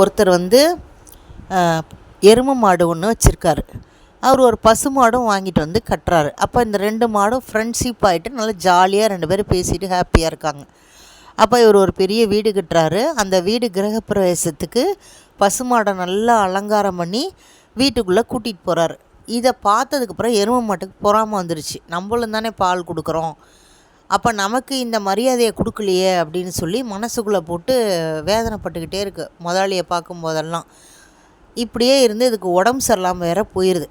ஒருத்தர் வந்து எருமை மாடு ஒன்று வச்சுருக்காரு. அவர் ஒரு பசு மாடும் வாங்கிட்டு வந்து கட்டுறாரு. அப்போ இந்த ரெண்டு மாடும் ஃப்ரெண்ட்ஷிப் ஆகிட்டு நல்லா ஜாலியாக ரெண்டு பேரும் பேசிட்டு ஹாப்பியாக இருக்காங்க. அப்போ இவர் ஒரு பெரிய வீடு கட்டுறாரு. அந்த வீடு கிரகப்பிரவேசத்துக்கு பசு மாடை நல்லா அலங்காரம் பண்ணி வீட்டுக்குள்ளே கூட்டிகிட்டு போகிறாரு இதை பார்த்ததுக்கப்புறம் எருமை மாட்டுக்கு பொறாமல் வந்துருச்சு. நம்மளும் தானே பால் கொடுக்குறோம். அப்போ நமக்கு இந்த மரியாதையை கொடுக்கலையே அப்படின்னு சொல்லி மனசுக்குள்ளே போட்டு வேதனைப்பட்டுக்கிட்டே இருக்குது முதலாளியை பார்க்கும்போதெல்லாம். இப்படியே இருந்து இதுக்கு உடம்பு சரியில்லாமல் வேற போயிடுது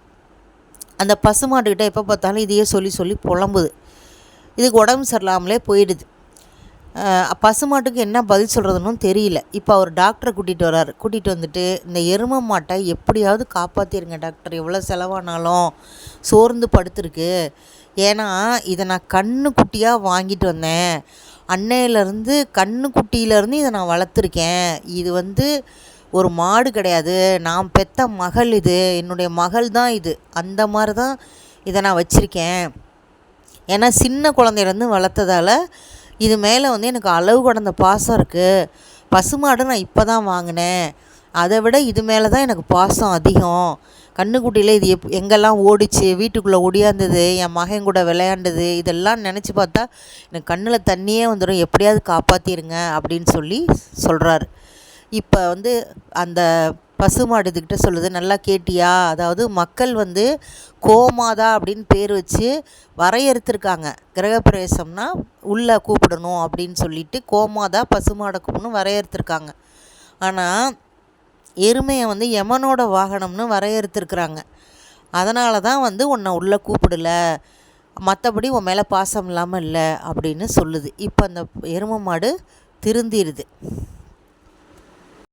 அந்த பசுமாட்டுக்கிட்ட எப்போ பார்த்தாலும் இதையே சொல்லி சொல்லி புலம்புது. இதுக்கு உடம்பு சரியில்லாமலே போயிடுது. பசுமாட்டுக்கு என்ன பதில் சொல்கிறதுன்னு தெரியல. இப்போ அவர் டாக்டரை கூட்டிகிட்டு வரார் கூட்டிகிட்டு வந்துட்டு இந்த எருமை மாட்டை எப்படியாவது காப்பாற்றிருங்க டாக்டர். எவ்வளோ செலவானாலும் சோர்ந்து படுத்துருக்கு. ஏன்னா இதை நான் கண்ணு குட்டியாக வாங்கிட்டு வந்தேன். அன்னையிலேருந்து கண்ணு குட்டியிலேருந்து இதை நான் வளர்த்துருக்கேன். இது வந்து ஒரு மாடு கிடையாது. நான் பெத்த மகள் இது. என்னுடைய மகள் தான் இது. அந்த மாதிரி தான் இதை நான் வச்சுருக்கேன். ஏன்னா சின்ன குழந்தையிலேருந்து வளர்த்ததால் இது மேலே வந்து எனக்கு அளவு கடந்த பாசம் இருக்குது பசுமாடு நான் இப்போ தான் வாங்கினேன். அதை விட இது மேலே தான் எனக்கு பாசம் அதிகம். கண்ணுக்குட்டியில் இது எப் எங்கெல்லாம் ஓடிச்சு வீட்டுக்குள்ளே ஓடியாந்தது என் மகன் கூட விளையாண்டது இதெல்லாம் நினச்சி பார்த்தா எனக்கு கண்ணில் தண்ணியே வந்துடும் எப்படியாவது காப்பாற்றிடுங்க அப்படின்னு சொல்லி சொல்கிறாரு இப்போ வந்து அந்த பசுமாடு இதுக்கிட்ட சொல்லுது நல்லா கேட்டியா? அதாவது மக்கள் வந்து கோமாதா? அப்படின்னு பேர் வச்சு வரையறுத்துருக்காங்க. கிரகப்பிரவேசம்னா உள்ளே கூப்பிடணும் அப்படின்னு சொல்லிட்டு கோமாதா பசுமாடை கூப்பிடணும் வரையறுத்துருக்காங்க. ஆனால் எருமையை வந்து யமனோட வாகனம்னு வரையறுத்துருக்குறாங்க. அதனால தான் வந்து உன்னை உள்ளே கூப்பிடல. மற்றபடி உன் மேலே பாசம் இல்லாமல் இல்லை அப்படின்னு சொல்லுது. இப்போ அந்த எருமை மாடு திருந்திடுது